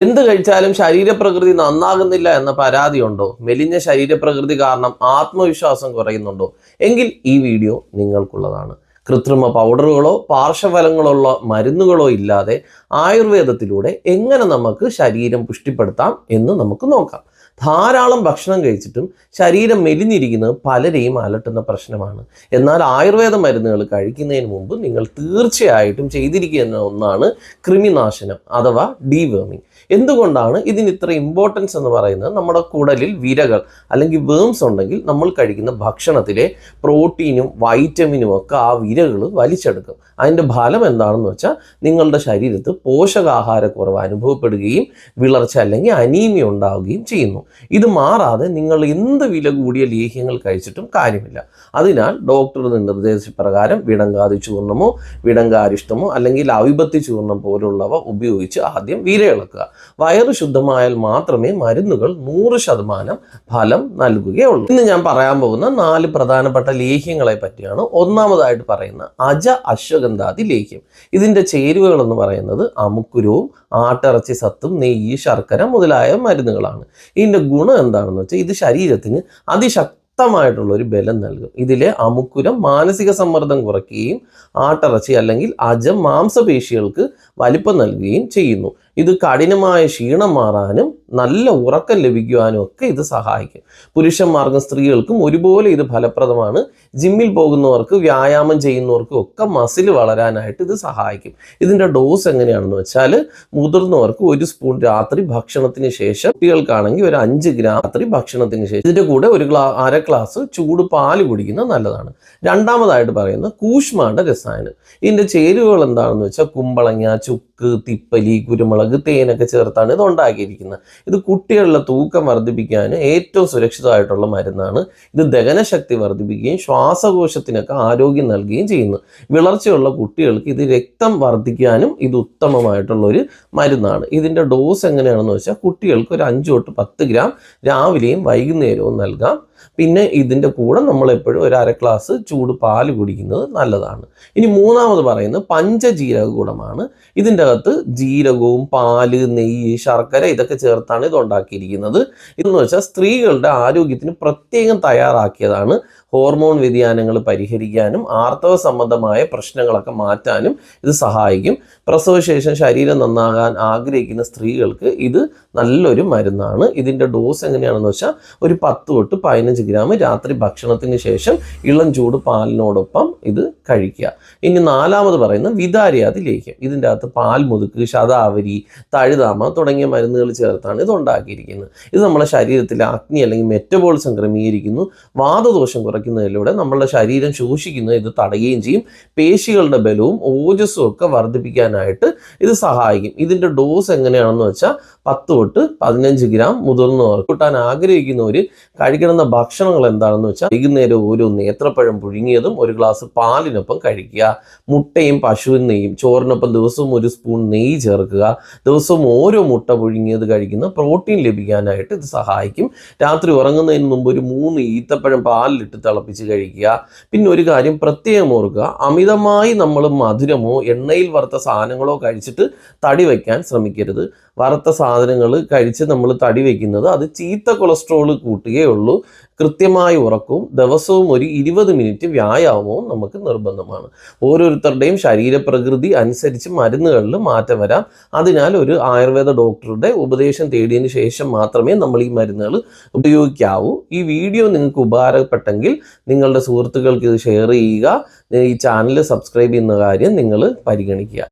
എന്ത് കഴിച്ചാലും ശരീരപ്രകൃതി നന്നാകുന്നില്ല എന്ന പരാതിയുണ്ടോ? മെലിഞ്ഞ ശരീരപ്രകൃതി കാരണം ആത്മവിശ്വാസം കുറയുന്നുണ്ടോ? എങ്കിൽ ഈ വീഡിയോ നിങ്ങൾക്കുള്ളതാണ്. കൃത്രിമ പൗഡറുകളോ പാർശ്വഫലങ്ങളുള്ള മരുന്നുകളോ ഇല്ലാതെ ആയുർവേദത്തിലൂടെ എങ്ങനെ നമുക്ക് ശരീരം പുഷ്ടിപ്പെടുത്താം എന്ന് നമുക്ക് നോക്കാം. ധാരാളം ഭക്ഷണം കഴിച്ചിട്ടും ശരീരം മെലിഞ്ഞിരിക്കുന്നത് പലരെയും അലട്ടുന്ന പ്രശ്നമാണ്. എന്നാൽ ആയുർവേദ മരുന്നുകൾ കഴിക്കുന്നതിന് മുമ്പ് നിങ്ങൾ തീർച്ചയായിട്ടും ചെയ്തിരിക്കുന്ന ഒന്നാണ് കൃമിനാശനം അഥവാ ഡീവേമിങ് എന്തുകൊണ്ടാണ് ഇതിന് ഇത്ര ഇമ്പോർട്ടൻസ് എന്ന് പറയുന്നത്? നമ്മുടെ കുടലിൽ വിരകൾ അല്ലെങ്കിൽ വേംസ് ഉണ്ടെങ്കിൽ നമ്മൾ കഴിക്കുന്ന ഭക്ഷണത്തിലെ പ്രോട്ടീനും വൈറ്റമിനും ഒക്കെ ആ വിരകൾ വലിച്ചെടുക്കും. അതിന്റെ ഫലം എന്താണെന്ന് വെച്ചാൽ നിങ്ങളുടെ ശരീരത്ത് പോഷകാഹാരക്കുറവ് അനുഭവപ്പെടുകയും വിളർച്ച അല്ലെങ്കിൽ അനീമിയ ഉണ്ടാവുകയും ചെയ്യുന്നു. ഇത് മാറാതെ നിങ്ങൾ എന്ത് വില കൂടിയ ലേഹ്യങ്ങൾ കഴിച്ചിട്ടും കാര്യമില്ല. അതിനാൽ ഡോക്ടർ നിർദ്ദേശപ്രകാരം വിടങ്കാതി ചൂർണമോ വിടങ്കാരിഷ്ടമോ അല്ലെങ്കിൽ അവിപത്തി ചൂർണം പോലുള്ളവ ഉപയോഗിച്ച് ആദ്യം വിരയിളക്കുക. വയറ് ശുദ്ധമായാൽ മാത്രമേ മരുന്നുകൾ നൂറ് ശതമാനം ഫലം നൽകുകയുള്ളൂ. ഇന്ന് ഞാൻ പറയാൻ പോകുന്ന നാല് പ്രധാനപ്പെട്ട ലേഹ്യങ്ങളെ പറ്റിയാണ് ഒന്നാമതായിട്ട് പറയുന്ന അജ അശ്വഗന്ധാതി ലേഹ്യം. ഇതിന്റെ ചേരുവകൾ എന്ന് പറയുന്നത് അമുക്കുരവും ആട്ടിറച്ചി സത്തും നെയ്യ് ശർക്കര മുതലായ മരുന്നുകളാണ്. ഇതിന്റെ ഗുണം എന്താണെന്ന് വെച്ചാൽ ഇത് ശരീരത്തിന് അതിശക്തമായിട്ടുള്ള ഒരു ബലം നൽകും. ഇതിലെ അമുക്കുരം മാനസിക സമ്മർദ്ദം കുറയ്ക്കുകയും ആട്ടിറച്ചി അല്ലെങ്കിൽ അജം മാംസപേശികൾക്ക് വലിപ്പം നൽകുകയും ചെയ്യുന്നു. ഇത് കഠിനമായ ക്ഷീണം മാറാനും നല്ല ഉറക്കം ലഭിക്കുവാനും ഒക്കെ ഇത് സഹായിക്കും. പുരുഷന്മാർക്കും സ്ത്രീകൾക്കും ഒരുപോലെ ഇത് ഫലപ്രദമാണ്. ജിമ്മിൽ പോകുന്നവർക്ക് വ്യായാമം ചെയ്യുന്നവർക്കും ഒക്കെ മസിൽ വളരാനായിട്ട് ഇത് സഹായിക്കും. ഇതിന്റെ ഡോസ് എങ്ങനെയാണെന്ന് വെച്ചാൽ മുതിർന്നവർക്ക് ഒരു സ്പൂൺ രാത്രി ഭക്ഷണത്തിന് ശേഷം കുട്ടികൾക്കാണെങ്കിൽ ഒരു അഞ്ച് ഗ്രാം രാത്രി ഭക്ഷണത്തിന് ശേഷം. ഇതിന്റെ കൂടെ ഒരു ഗ്ലാ അര ഗ്ലാസ് ചൂട് പാൽ കുടിക്കുന്നത് നല്ലതാണ്. രണ്ടാമതായിട്ട് പറയുന്നത് കൂഷ്മാണ്ട രസായനം. ഇതിന്റെ ചേരുവകൾ എന്താണെന്ന് വെച്ചാൽ കുമ്പളങ്ങ ചുക്ക് തിപ്പലി കുരുമുളക് തേനൊക്കെ ചേർത്താണ് ഇത് ഉണ്ടാക്കിയിരിക്കുന്നത്. ഇത് കുട്ടികളുടെ തൂക്കം വർദ്ധിപ്പിക്കാൻ ഏറ്റവും സുരക്ഷിതമായിട്ടുള്ള മരുന്നാണ്. ഇത് ദഹനശക്തി വർദ്ധിപ്പിക്കുകയും ശ്വാസകോശത്തിനൊക്കെ ആരോഗ്യം നൽകുകയും ചെയ്യുന്നു. വിളർച്ചയുള്ള കുട്ടികൾക്ക് ഇത് രക്തം വർദ്ധിക്കാനും ഇത് ഉത്തമമായിട്ടുള്ള ഒരു മരുന്നാണ്. ഇതിന്റെ ഡോസ് എങ്ങനെയാണെന്ന് വെച്ചാൽ കുട്ടികൾക്ക് ഒരു അഞ്ച് തൊട്ട് പത്ത് ഗ്രാം രാവിലെയും വൈകുന്നേരവും നൽകാം. പിന്നെ ഇതിന്റെ കൂടെ നമ്മൾ എപ്പോഴും ഒരു അര ഗ്ലാസ് ചൂട് പാൽ കുടിക്കുന്നത് നല്ലതാണ്. ഇനി മൂന്നാമത് പറയുന്നത് പഞ്ചജീരക ഗുണമാണ് ഇതിന്റെ അകത്ത് ജീരകവും പാൽ നെയ്യ് ശർക്കര ഇതൊക്കെ ചേർത്താണ് ഇത് ഉണ്ടാക്കിയിരിക്കുന്നത്. ഇതെന്ന് വെച്ചാൽ സ്ത്രീകളുടെ ആരോഗ്യത്തിന് പ്രത്യേകം തയ്യാറാക്കിയതാണ്. ഹോർമോൺ വ്യതിയാനങ്ങൾ പരിഹരിക്കാനും ആർത്തവ സംബന്ധമായ പ്രശ്നങ്ങളൊക്കെ മാറ്റാനും ഇത് സഹായിക്കും. പ്രസവശേഷം ശരീരം നന്നാകാൻ ആഗ്രഹിക്കുന്ന സ്ത്രീകൾക്ക് ഇത് നല്ലൊരു മരുന്നാണ്. ഇതിന്റെ ഡോസ് എങ്ങനെയാണെന്ന് വെച്ചാൽ ഒരു പത്ത് തൊട്ട് പതിനഞ്ച് ഗ്രാം രാത്രി ഭക്ഷണത്തിന് ശേഷം ഇളം ചൂട് പാലിനോടൊപ്പം ഇത് കഴിക്കുക. ഇനി നാലാമത് പറയുന്ന വിതാരിയാതി ലേഹ്യം. ഇതിന്റെ അകത്ത് പാൽ മുതുക്ക് ശതാവരി തഴുതാമ തുടങ്ങിയ മരുന്നുകൾ ചേർത്താണ് ഇത് ഉണ്ടാക്കിയിരിക്കുന്നത്. ഇത് നമ്മുടെ ശരീരത്തിലെ അഗ്നി അല്ലെങ്കിൽ മെറ്റബോളിസം ക്രമീകരിക്കുന്നു. വാദദോഷം കുറയ്ക്കുന്നതിലൂടെ നമ്മളുടെ ശരീരം ശോഷിക്കുന്നത് ഇത് തടയുകയും ചെയ്യും. പേശികളുടെ ബലവും ഓജസ്സും ഒക്കെ വർദ്ധിപ്പിക്കാനായിട്ട് ഇത് സഹായിക്കും. ഇതിന്റെ ഡോസ് എങ്ങനെയാണെന്ന് വെച്ചാൽ പത്ത് തൊട്ട് പതിനഞ്ച് ഗ്രാം മുതിർന്നവർ കൂട്ടാൻ ആഗ്രഹിക്കുന്നവർ കഴിക്കണമെന്ന ഭക്ഷണങ്ങൾ എന്താണെന്ന് വെച്ചാൽ വൈകുന്നേരം ഒരു നേത്രപ്പഴം പുഴുങ്ങിയതും ഒരു ഗ്ലാസ് പാലിനൊപ്പം കഴിക്കുക. മുട്ടയും പശുവിൻ നെയ്യും ചോറിനൊപ്പം ദിവസവും ഒരു സ്പൂൺ നെയ്യ് ചേർക്കുക. ദിവസവും ഓരോ മുട്ട പുഴുങ്ങിയത് കഴിക്കുന്ന പ്രോട്ടീൻ ലഭിക്കാനായിട്ട് ഇത് സഹായിക്കും. രാത്രി ഉറങ്ങുന്നതിന് മുമ്പ് ഒരു മൂന്ന് ഈത്തപ്പഴം പാലിലിട്ട് തിളപ്പിച്ച് കഴിക്കുക. പിന്നെ ഒരു കാര്യം പ്രത്യേകം ഓർക്കുക അമിതമായി നമ്മൾ മധുരമോ എണ്ണയിൽ വറുത്ത സാധനങ്ങളോ കഴിച്ചിട്ട് തടി വയ്ക്കാൻ ശ്രമിക്കരുത്. വറുത്ത സാധനങ്ങൾ കഴിച്ച് നമ്മൾ തടി വയ്ക്കുന്നത് അത് ചീത്ത കൊളസ്ട്രോൾ കൂട്ടുകയുള്ളൂ കൃത്യമായി ഉറക്കവും ദിവസവും ഒരു ഇരുപത് മിനിറ്റ് വ്യായാമവും നമുക്ക് നിർബന്ധമാണ്. ഓരോരുത്തരുടെയും ശരീരപ്രകൃതി അനുസരിച്ച് മരുന്നുകളിൽ മാറ്റം വരാം. അതിനാൽ ഒരു ആയുർവേദ ഡോക്ടറുടെ ഉപദേശം തേടിയതിന് ശേഷം മാത്രമേ നമ്മൾ ഈ മരുന്നുകൾ ഉപയോഗിക്കാവൂ. ഈ വീഡിയോ നിങ്ങൾക്ക് ഉപകാരപ്പെട്ടെങ്കിൽ നിങ്ങളുടെ സുഹൃത്തുക്കൾക്ക് ഇത് ഷെയർ ചെയ്യുക. ഈ ചാനൽ സബ്സ്ക്രൈബ് ചെയ്യുന്ന കാര്യം നിങ്ങൾ പരിഗണിക്കുക.